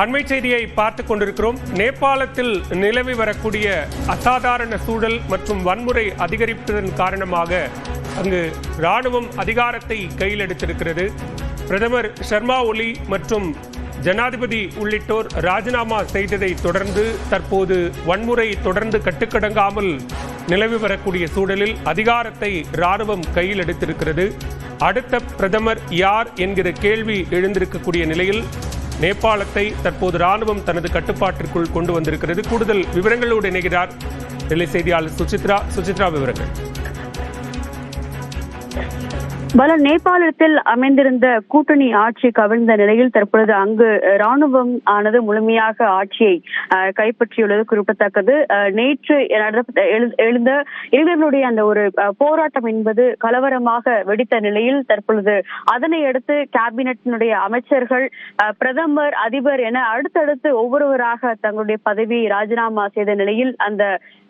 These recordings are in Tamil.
அண்மை செய்தியை பார்த்துக் கொண்டிருக்கிறோம். நேபாளத்தில் நிலவி வரக்கூடிய அசாதாரண சூழல் மற்றும் வன்முறை அதிகரிப்பதன் காரணமாக அங்கு ராணுவம் அதிகாரத்தை கையில் எடுத்திருக்கிறது. பிரதமர் ஷர்மா ஒலி மற்றும் ஜனாதிபதி உள்ளிட்டோர் ராஜினாமா செய்ததை தொடர்ந்து தற்போது வன்முறை தொடர்ந்து கட்டுக்கடங்காமல் நிலவி வரக்கூடிய சூழலில் அதிகாரத்தை ராணுவம் கையில் எடுத்திருக்கிறது. அடுத்த பிரதமர் யார் என்கிற கேள்வி எழுந்திருக்கக்கூடிய நிலையில் நேபாளத்தை தற்போது ராணுவம் தனது கட்டுப்பாட்டிற்குள் கொண்டு வந்திருக்கிறது. கூடுதல் விவரங்களோடு இணைகிறார் டெல்லி செய்தியாளர் சுசித்ரா. சுசித்ரா விவரங்கள். பல நேபாளத்தில் அமைந்திருந்த கூட்டணி ஆட்சி கவிழ்ந்த நிலையில் தற்பொழுது அங்கு ராணுவம் ஆனது முழுமையாக ஆட்சியை கைப்பற்றியுள்ளது குறிப்பிடத்தக்கது. நேற்று எழுந்த இளைஞர்களுடைய அந்த ஒரு போராட்டம் என்பது கலவரமாக வெடித்த நிலையில் தற்பொழுது அதனை அடுத்து கேபினட்டினுடைய அமைச்சர்கள் பிரதமர் அதிபர் என அடுத்தடுத்து ஒவ்வொருவராக தங்களுடைய பதவியை ராஜினாமா செய்த நிலையில் அந்த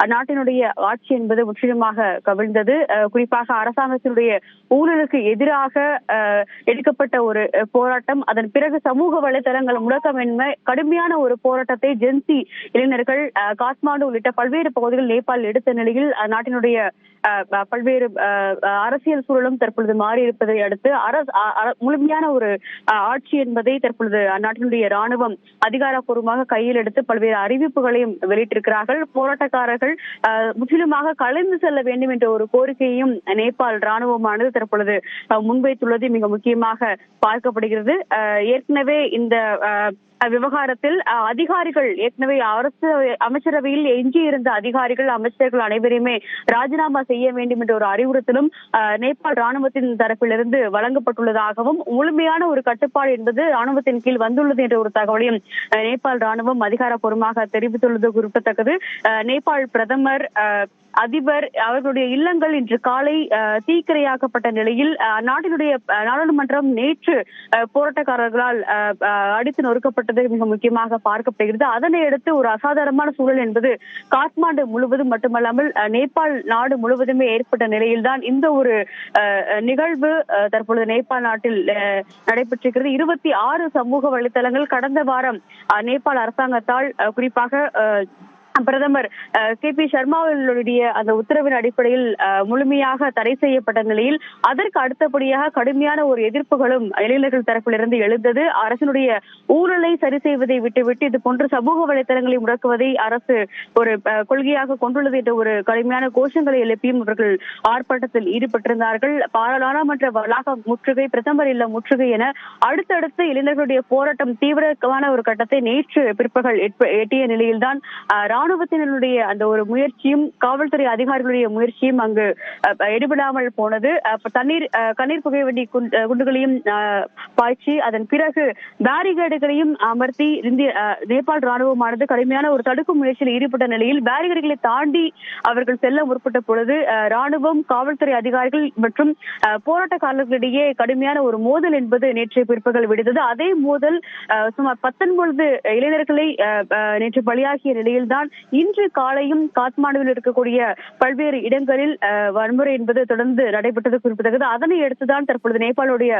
நாட்டினுடைய ஆட்சி என்பது முற்றிலுமாக கவிழ்ந்தது. குறிப்பாக அரசாங்கத்தினுடைய ஊழல் ஊழலுக்கு எதிராக எடுக்கப்பட்ட ஒரு போராட்டம். அதன் பிறகு சமூக வலைதளங்கள் முடக்கமின்மை கடுமையான ஒரு போராட்டத்தை ஜென்சி இளைஞர்கள் காத்மாண்டு உள்ளிட்ட பல்வேறு பகுதிகள் நேபாள் எடுத்த நிலையில் அந்நாட்டினுடைய பல்வேறு அரசியல் சூழலும் தற்பொழுது மாறி இருப்பதை அடுத்து அரசு முழுமையான ஒரு ஆட்சி என்பதை தற்பொழுது அந்நாட்டினுடைய ராணுவம் அதிகாரப்பூர்வமாக கையில் எடுத்து பல்வேறு அறிவிப்புகளையும் வெளியிட்டிருக்கிறார்கள். போராட்டக்காரர்கள் முற்றிலுமாக கலைந்து செல்ல வேண்டும் என்ற ஒரு கோரிக்கையும் நேபாள் ராணுவமானது தற்பொழுது முன்வைத்துள்ளது. மிக முக்கியமாக பார்க்கப்படுகிறது. ஏற்கனவே இந்த விவகாரத்தில் அதிகாரிகள் ஏற்கனவே அரசு அமைச்சரவையில் எஞ்சியிருந்த அதிகாரிகள் அமைச்சர்கள் அனைவரையுமே ராஜினாமா செய்ய வேண்டும் என்ற ஒரு அறிவுறுத்தலும் நேபாள் ராணுவத்தின் தரப்பிலிருந்து வழங்கப்பட்டுள்ளதாகவும் முழுமையான ஒரு கட்டுப்பாடு என்பது ராணுவத்தின் கீழ் வந்துள்ளது என்ற ஒரு தகவலையும் நேபாள் ராணுவம் அதிகாரப்பூர்வமாக தெரிவித்துள்ளது குறிப்பிடத்தக்கது. அஹ், நேபாள் பிரதமர் அஹ், அதிபர் அவர்களுடைய இல்லங்கள் இன்று காலை அஹ், தீக்கிரையாக்கப்பட்ட நிலையில் அஹ், நாட்டினுடைய நாடாளுமன்றம் நேற்று அஹ், போராட்டக்காரர்களால் அஹ், அஹ், அடித்து நொறுக்கப்பட்டது மிக முக்கியமாக பார்க்கப்படுகிறது. அதனை அடுத்து ஒரு அசாதாரணமான சூழல் என்பது காத்மாண்டு முழுவதும் மட்டுமல்லாமல் நேபாள் நாடு முழுவதுமே ஏற்பட்ட நிலையில்தான் இந்த ஒரு அஹ், நிகழ்வு அஹ், தற்பொழுது நேபாள் நாட்டில் அஹ், நடைபெற்றிருக்கிறது. இருபத்தி ஆறு சமூக வலைத்தளங்கள் கடந்த வாரம் அஹ், நேபாள் அரசாங்கத்தால் அஹ், குறிப்பாக அஹ், பிரதமர் கே பி சர்மாவுடைய அந்த உத்தரவின் அடிப்படையில் முழுமையாக தடை செய்யப்பட்ட நிலையில் அதற்கு அடுத்தபடியாக கடுமையான ஒரு எதிர்ப்புகளும் இளைஞர்கள் தரப்பிலிருந்து எழுந்தது. அரசினுடைய ஊழலை சரி செய்வதை விட்டுவிட்டு இது போன்று சமூக வலைதளங்களை முடக்குவதை அரசு ஒரு கொள்கையாக கொண்டுள்ளது என்ற ஒரு கடுமையான கோஷங்களை எழுப்பியும் அவர்கள் ஆர்ப்பாட்டத்தில் ஈடுபட்டிருந்தார்கள். பாராளுமன்ற வளாக முற்றுகை பிரதமர் இல்ல முற்றுகை என அடுத்தடுத்து இளைஞர்களுடைய போராட்டம் தீவிரமான ஒரு கட்டத்தை நேற்று பிற்பகல் எட்டிய நிலையில்தான் ராணுவத்தினருடைய அந்த ஒரு முயற்சியும் காவல்துறை அதிகாரிகளுடைய முயற்சியும் அங்கு எடுபடாமல் போனது. தண்ணீர் கண்ணீர் புகை வண்டி குண்டுகளையும் பாய்ச்சி அதன் பிறகு பேரிகேடுகளையும் அமர்த்தி இந்திய நேபாள் ராணுவமானது கடுமையான ஒரு தடுக்கும் முயற்சியில் ஈடுபட்ட நிலையில் பேரிகேடுகளை தாண்டி அவர்கள் செல்ல முற்பட்ட பொழுது ராணுவம் காவல்துறை அதிகாரிகள் மற்றும் போராட்டக்காரர்களிடையே கடுமையான ஒரு மோதல் என்பது நேற்று பிற்பகல் விடுத்தது. அதே மோதல் அஹ், சுமார் பத்தொன்பது இளைஞர்களை அஹ், நேற்று பலியாகிய நிலையில்தான் இன்று காலையும் காத்மாண்டுவில் இருக்கக்கூடிய பல்வேறு இடங்களில் வன்முறை என்பது தொடர்ந்து நடைபெற்றது குறிப்பிடத்தக்கது. அதனை அடுத்துதான் தற்பொழுது நேபாளுடைய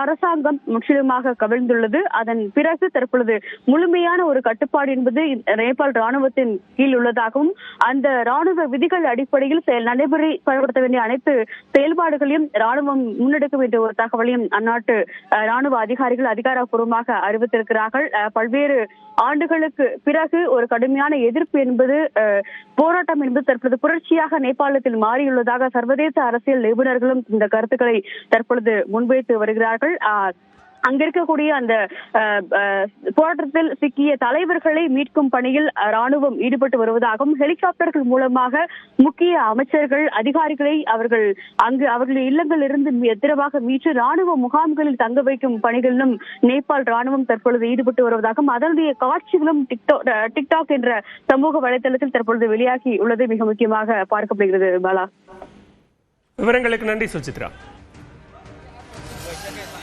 அரசாங்கம் முற்றிலுமாக கவிழ்ந்துள்ளது. அதன் பிறகு தற்பொழுது முழுமையான ஒரு கட்டுப்பாடு என்பது நேபாள் ராணுவத்தின் கீழ் உள்ளதாகவும் அந்த ராணுவ விதிகள் அடிப்படையில் செயல் நடைமுறைப்படுத்த வேண்டிய அனைத்து செயல்பாடுகளையும் ராணுவம் முன்னெடுக்கும் என்ற ஒரு தகவலையும் அந்நாட்டு ராணுவ அதிகாரிகள் அதிகாரப்பூர்வமாக அறிவித்திருக்கிறார்கள். பல்வேறு ஆண்டுகளுக்கு பிறகு ஒரு கடுமையான எதிர்ப்பு என்பது போராட்டம் என்பது தற்பொழுது புரட்சியாக நேபாளத்தில் மாறியுள்ளதாக சர்வதேச அரசியல் நிபுணர்களும் இந்த கருத்துக்களை தற்பொழுது முன்வைத்து வருகிறார்கள். அங்க இருக்கக்கூடிய அந்த போராட்டத்தில் சிக்கிய தலைவர்களை மீட்கும் பணியில் ராணுவம் ஈடுபட்டு வருவதாகவும் ஹெலிகாப்டர்கள் மூலமாக முக்கிய அமைச்சர்கள் அதிகாரிகளை அவர்கள் அங்கு அவர்களின் இல்லங்களில் இருந்து எதிரவாக மீட்டு ராணுவ முகாம்களில் தங்க வைக்கும் பணிகளிலும் நேபாள் ராணுவம் தற்பொழுது ஈடுபட்டு வருவதாகவும் அதனுடைய காட்சிகளும் டிக்டாக் என்ற சமூக வலைதளத்தில் தற்பொழுது வெளியாகி உள்ளது மிக முக்கியமாக பார்க்கப்படுகிறது பாலா. விவரங்களுக்கு நன்றி சுசித்ரா.